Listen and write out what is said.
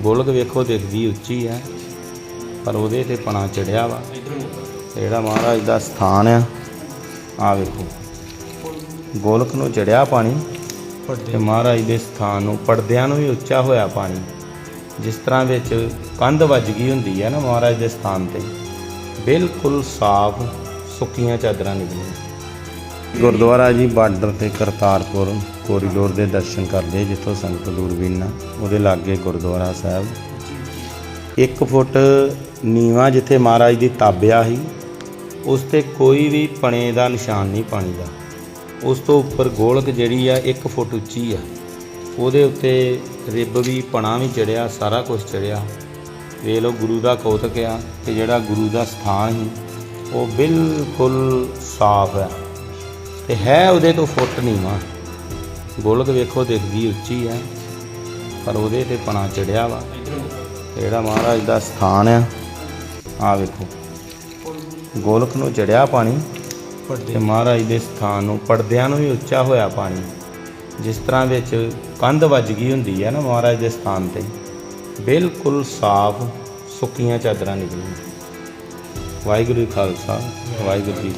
ਗੋਲਕ ਵੇਖੋ ਦਿਖਦੀ ਉੱਚੀ ਹੈ ਪਰ ਉਹਦੇ ਤੇ ਪਣਾ ਚੜਿਆ ਵਾ। ਜਿਹੜਾ ਮਹਾਰਾਜ ਦਾ ਸਥਾਨ ਆ ਆ ਵੇਖੋ। ਗੋਲਕ ਨੂੰ ਚੜਿਆ ਪਾਣੀ ਤੇ ਮਹਾਰਾਜ ਦੇ ਸਥਾਨ ਨੂੰ ਪਰਦਿਆਂ ਨੂੰ ਵੀ ਉੱਚਾ ਹੋਇਆ ਪਾਣੀ। ਜਿਸ ਤਰ੍ਹਾਂ ਵਿੱਚ ਕੰਧ ਵੱਜ ਗਈ ਹੁੰਦੀ ਹੈ ਨਾ ਮਹਾਰਾਜ ਦੇ ਸਥਾਨ ਤੇ, ਬਿਲਕੁਲ ਸਾਫ਼ ਸੁੱਕੀਆਂ ਚਾਦਰਾਂ ਨਿਕਲੀਆਂ। ਗੁਰਦੁਆਰਾ ਜੀ ਬਾਰਡਰ ਤੇ ਕਰਤਾਰਪੁਰ ਕੋਰੀਡੋਰ ਦੇ ਦਰਸ਼ਨ ਕਰਦੇ ਜਿੱਥੋਂ ਸੰਗਤ ਦੂਰਬੀਨ ਨਾਲ ਉਹਦੇ ਲਾਗੇ ਗੁਰਦੁਆਰਾ ਸਾਹਿਬ। 1 ਫੁੱਟ ਨੀਵਾ ਜਿੱਥੇ ਮਹਾਰਾਜ ਦੀ ਤਾਬਿਆ ਸੀ, ਉਸ ਤੇ ਕੋਈ ਵੀ ਪਣੇ ਦਾ ਨਿਸ਼ਾਨ ਨਹੀਂ ਪਾਣੀ ਦਾ। ਉਸ ਤੋਂ ਉੱਪਰ ਗੋਲਕ ਜਿਹੜੀ ਆ 1 ਫੁੱਟ ਉੱਚੀ ਆ। ਉਹਦੇ ਉੱਤੇ ਰਿੱਬ ਵੀ, ਪਣਾ ਵੀ ਚੜਿਆ, ਸਾਰਾ ਕੁਝ ਚੜਿਆ। ਵੇਖ ਲਓ ਗੁਰੂ ਦਾ ਕੌਤਕ ਆ, ਤੇ ਜਿਹੜਾ ਗੁਰੂ ਦਾ ਸਥਾਨ ਸੀ, ਉਹ ਬਿਲਕੁਲ ਸਾਫ਼ ਹੈ ਤੇ ਹੈ ਉਹਦੇ ਤੋਂ ਫੁੱਟ ਨੀਵਾਂ ਗੋਲਕ ਵੇਖੋ ਦਿਖਦੀ ਉੱਚੀ ਆ, ਪਰ ਉਹਦੇ ਤੇ ਪਣਾ ਚੜਿਆ ਵਾ। ਜਿਹੜਾ ਮਹਾਰਾਜ ਦਾ ਸਥਾਨ ਆ ਆ ਵੇਖੋ। ਗੋਲਕ ਨੂੰ ਚੜਿਆ ਪਾਣੀ ਤੇ ਮਹਾਰਾਜ ਦੇ ਸਥਾਨ ਨੂੰ ਪਰਦਿਆਂ ਨੂੰ ਵੀ ਉੱਚਾ ਹੋਇਆ ਪਾਣੀ। ਜਿਸ ਤਰ੍ਹਾਂ ਵਿੱਚ ਕੰਧ ਵੱਜ ਗਈ ਹੁੰਦੀ ਹੈ ਨਾ ਮਹਾਰਾਜ ਦੇ ਸਥਾਨ ਤੇ, ਬਿਲਕੁਲ ਸਾਫ਼ ਸੁੱਕੀਆਂ ਚਾਦਰਾਂ ਨਿਕਲੀਆਂ। ਵਾਹਿਗੁਰੂ ਜੀ ਖਾਲਸਾ, ਵਾਹਿਗੁਰੂ ਜੀ